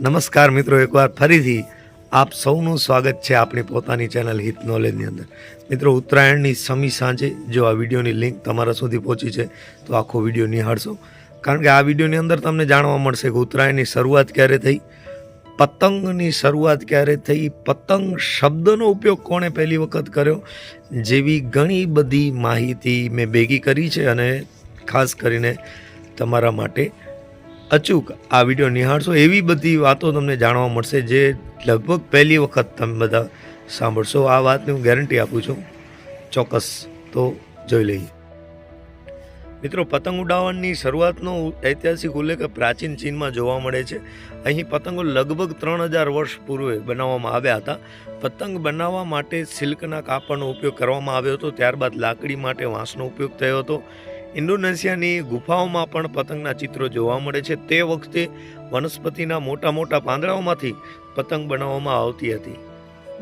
નમસ્કાર મિત્રો, એકવાર ફરીથી આપ સૌનું સ્વાગત છે આપણી પોતાની ચેનલ હિત નોલેજની અંદર. મિત્રો, ઉત્તરાયણની સમી સાંજે જો આ વિડીયોની લિંક તમારા સુધી પહોંચી છે, તો આખો વીડિયો નિહાળશો. કારણ કે આ વિડીયોની અંદર તમને જાણવા મળશે કે ઉત્તરાયણની શરૂઆત ક્યારે થઈ, પતંગની શરૂઆત ક્યારે થઈ, પતંગ શબ્દનો ઉપયોગ કોણે પહેલી વખત કર્યો, જેવી ઘણી બધી માહિતી મેં ભેગી કરી છે અને ખાસ કરીને તમારા માટે અચૂક આ વીડિયો નિહાળશો. એવી બધી વાતો તમને જાણવા મળશે જે લગભગ પહેલી વખત તમે બધા સાંભળશો. આ વાતની હું ગેરંટી આપું છું. ચોક્કસ તો જોઈ લઈએ. મિત્રો, પતંગ ઉડાવવાની શરૂઆતનો ઐતિહાસિક ઉલ્લેખ પ્રાચીન ચીનમાં જોવા મળે છે. અહીં પતંગો લગભગ ત્રણ હજાર વર્ષ પૂર્વે બનાવવામાં આવ્યા હતા. પતંગ બનાવવા માટે સિલ્કના કાપડનો ઉપયોગ કરવામાં આવ્યો હતો. ત્યારબાદ લાકડી માટે વાંસનો ઉપયોગ થયો હતો. ઇન્ડોનેશિયાની ગુફાઓમાં પણ પતંગના ચિત્રો જોવા મળે છે. તે વખતે વનસ્પતિના મોટા મોટા પાંદડાઓમાંથી પતંગ બનાવવામાં આવતી હતી.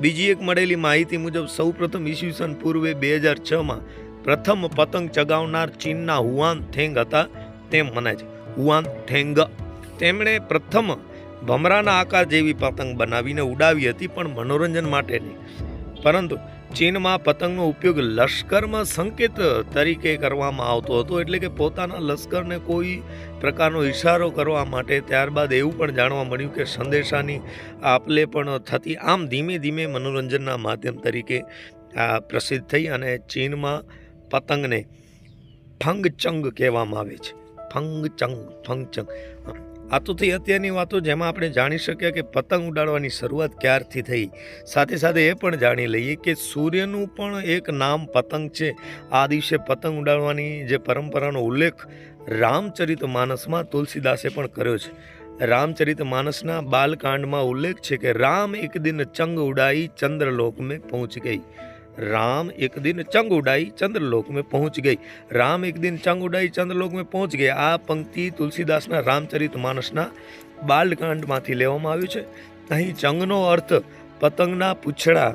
બીજી એક મળેલી માહિતી મુજબ, સૌપ્રથમ ઈસવીસન પૂર્વે બે હજાર છમાં પ્રથમ પતંગ ચગાવનાર ચીનના હુઆન થેંગ હતા. તેમ મનાય છે. હુઆન થેંગ. તેમણે પ્રથમ ભમરાના આકાર જેવી પતંગ બનાવીને ઉડાવી હતી, પણ મનોરંજન માટે નહીં. પરંતુ ચીનમાં પતંગનો ઉપયોગ લશ્કરમાં સંકેત તરીકે કરવામાં આવતો હતો. એટલે કે પોતાના લશ્કરને કોઈ પ્રકારનો ઇશારો કરવા માટે ત્યારબાદ એવું પણ જાણવા મળ્યું કે સંદેશાની આપલે પણ થતી. આમ ધીમે ધીમે મનોરંજનના માધ્યમ તરીકે આ પ્રસિદ્ધ થઈ અને ચીનમાં પતંગને ફંગચંગ કહેવામાં આવે છે. ફંગચંગ ફંગચંગ. આ તો થઈ અત્યારની વાતો જેમાં આપણે જાણી શક્યા કે પતંગ ઉડાડવાની શરૂઆત ક્યારથી થઈ? સાથે સાથે એ પણ જાણી લઈએ કે સૂર્યનું પણ એક નામ પતંગ છે. આ દિવસે પતંગ ઉડાડવાની જે પરંપરાનો ઉલ્લેખ રામચરિત માનસમાં તુલસીદાસે પણ કર્યો છે. રામચરિત માનસના બાલકાંડમાં ઉલ્લેખ છે કે રામ એક દિન ચંગ ઉડાઈ ચંદ્રલોક મેં પહોંચ ગઈ. राम एक दिन चंग उड़ाई चंद्रलोक में पहुंच गई राम एक दिन चंग उड़ाई चंद्रलोक में पहुंच ગઈ આ પંક્તિ તુલસીદાસના રામચરિત માનસના બાલકાંડમાંથી લેવામાં આવ્યું છે અહીં ચંગનો અર્થ પતંગના પૂંછડા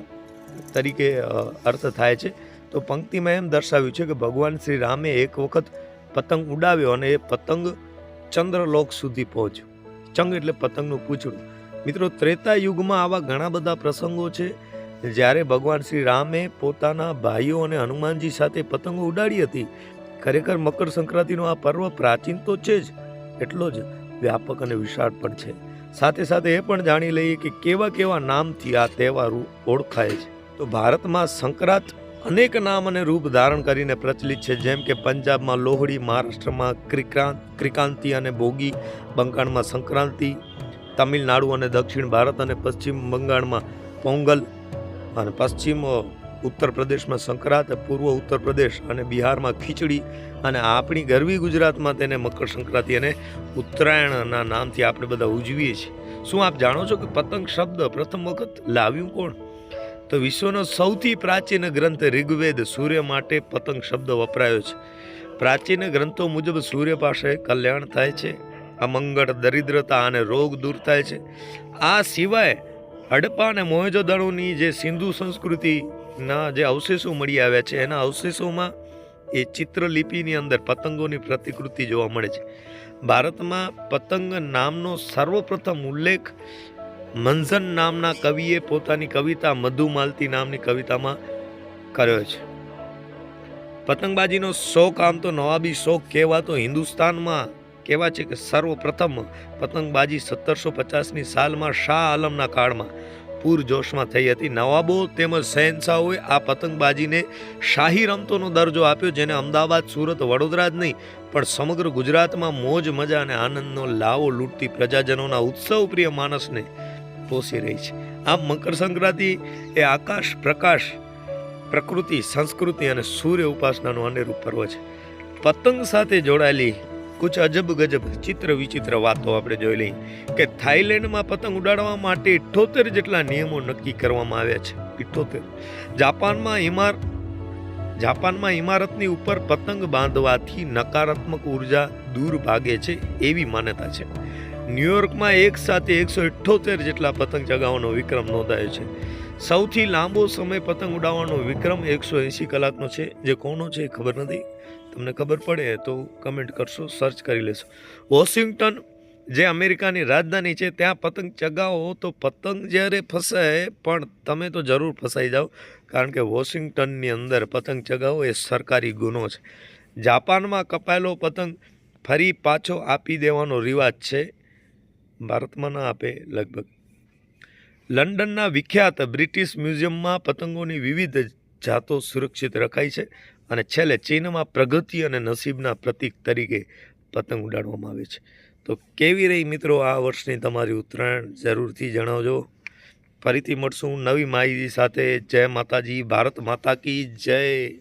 તરીકે અ, અર્થ થાય છે તો પંક્તિમાં એમ દર્શાવ્યું છે કે ભગવાન શ્રી રામે એક વખત પતંગ ઉડાવ્યો અને એ પતંગ ચંદ્રલોક સુધી પહોંચ્યો ચંગ એટલે પતંગનું પૂંછડું મિત્રો ત્રેતા યુગમાં આવા ઘણા બધા પ્રસંગો છે જ્યારે ભગવાન શ્રી રામે પોતાના ભાઈઓ અને હનુમાનજી સાથે પતંગો ઉડાડી હતી, ખરેખર મકર સંક્રાંતિનો આ પર્વ પ્રાચીન તો છે જ, એટલો જ વ્યાપક અને વિશાળ પણ છે. સાથે સાથે એ પણ જાણી લઈએ કે કેવા કેવા નામથી આ તહેવાર ઓળખાય છે. તો ભારતમાં સંક્રાંત અનેક નામ અને રૂપ ધારણ કરીને પ્રચલિત છે, જેમ કે પંજાબમાં લોહડી, મહારાષ્ટ્રમાં ક્રિક્રાંત, ક્રિકાંતિ અને ભોગી, બંગાળમાં સંક્રાંતિ, તમિલનાડુ અને દક્ષિણ ભારત અને પશ્ચિમ બંગાળમાં પોંગલ અને પશ્ચિમ ઉત્તર પ્રદેશમાં સંક્રાંત, પૂર્વ ઉત્તર પ્રદેશ અને બિહારમાં ખીચડી અને આપણી ગરવી ગુજરાતમાં તેને મકર સંક્રાંતિ અને ઉત્તરાયણના નામથી આપણે બધા ઉજવીએ છીએ. શું આપ જાણો છો કે પતંગ શબ્દ પ્રથમ વખત લાવ્યું કોણ? તો વિશ્વનો સૌથી પ્રાચીન ગ્રંથ ઋગ્વેદ સૂર્ય માટે પતંગ શબ્દ વપરાયો છે. પ્રાચીન ગ્રંથો મુજબ સૂર્ય પાસે કલ્યાણ થાય છે, અમંગળ, દરિદ્રતા અને રોગ દૂર થાય છે. આ સિવાય હડપ્પા અને મોહેજોદડોની જે સિંધુ સંસ્કૃતિના જે અવશેષો મળી આવ્યા છે, એના અવશેષોમાં એ ચિત્રલિપિની અંદર પતંગોની પ્રતિકૃતિ જોવા મળે છે. ભારતમાં પતંગ નામનો સર્વપ્રથમ ઉલ્લેખ મંઝન નામના કવિએ પોતાની કવિતા મધુમાલતી નામની કવિતામાં કર્યો છે. પતંગબાજીનો શોખ આમ તો નવાબી શોખ કહેવાતો હિન્દુસ્તાનમાં કહેવા છે કે સર્વપ્રથમ પતંગબાજી સત્તરસો પચાસની સાલમાં શાહ આલમના કાળમાં પૂરજોશમાં થઈ હતી. નવાબો તેમજ શહેનશાહોએ આ પતંગબાજીને શાહી રમતોનો દરજ્જો આપ્યો, જેને અમદાવાદ, સુરત, વડોદરા જ નહીં, પણ સમગ્ર ગુજરાતમાં મોજ, મજા અને આનંદનો લાવો લૂંટતી પ્રજાજનોના ઉત્સવપ્રિય માણસને પોષી રહી છે. આમ મકર સંક્રાંતિ એ આકાશ, પ્રકાશ, પ્રકૃતિ, સંસ્કૃતિ અને સૂર્ય ઉપાસનાનું અનેરું પર્વ છે. પતંગ સાથે જોડાયેલી કુછ અજબ ગજબ ચિત્ર વિચિત્ર વાતો આપણે જોઈ લઈએ કે થાઈલેન્ડમાં પતંગ ઉડાડવા માટે ઇઠ્ઠોતેર જેટલા નિયમો નક્કી કરવામાં આવ્યા છે. ઇઠ્ઠોતેર જાપાનમાં ઇમાર જાપાનમાં ઇમારતની ઉપર પતંગ બાંધવાથી નકારાત્મક ઊર્જા દૂર ભાગે છે એવી માન્યતા છે. ન્યુયોર્કમાં એક સાથે એકસો ઇઠ્ઠોતેર જેટલા પતંગ ચગાવવાનો વિક્રમ નોંધાયો છે. સૌથી લાંબો સમય પતંગ ઉડાવવાનો વિક્રમ એકસો એંસી કલાકનો છે. જે કોનો છે ખબર નથી. તમને ખબર પડે તો કમેન્ટ કરશો સર્ચ કરી લેશો. વોશિંગ્ટન, જે અમેરિકાની રાજધાની છે, ત્યાં પતંગ ચગાવો તો પતંગ જ્યારે ફસાય, પણ તમે તો જરૂર ફસાઈ જાઓ. કારણ કે વોશિંગ્ટનની અંદર પતંગ ચગાવો એ સરકારી ગુનો છે. જાપાનમાં કપાયેલો પતંગ ફરી પાછો આપી દેવાનો રિવાજ છે. ભારતમાં ના આપે લગભગ. લંડનના વિખ્યાત બ્રિટિશ મ્યુઝિયમમાં પતંગોની વિવિધ જાતો સુરક્ષિત રખાઈ છે. અને છેલ્લે ચીનમાં પ્રગતિ અને નસીબના પ્રતીક તરીકે પતંગ ઉડાડવામાં આવે છે. તો કેવી રહી મિત્રો આ વર્ષની તમારી ઉત્તરાયણ? જરૂરથી જણાવજો. ફરીથી મળશું નવી માહિતી સાથે. જય માતાજી. ભારત માતા કી જય.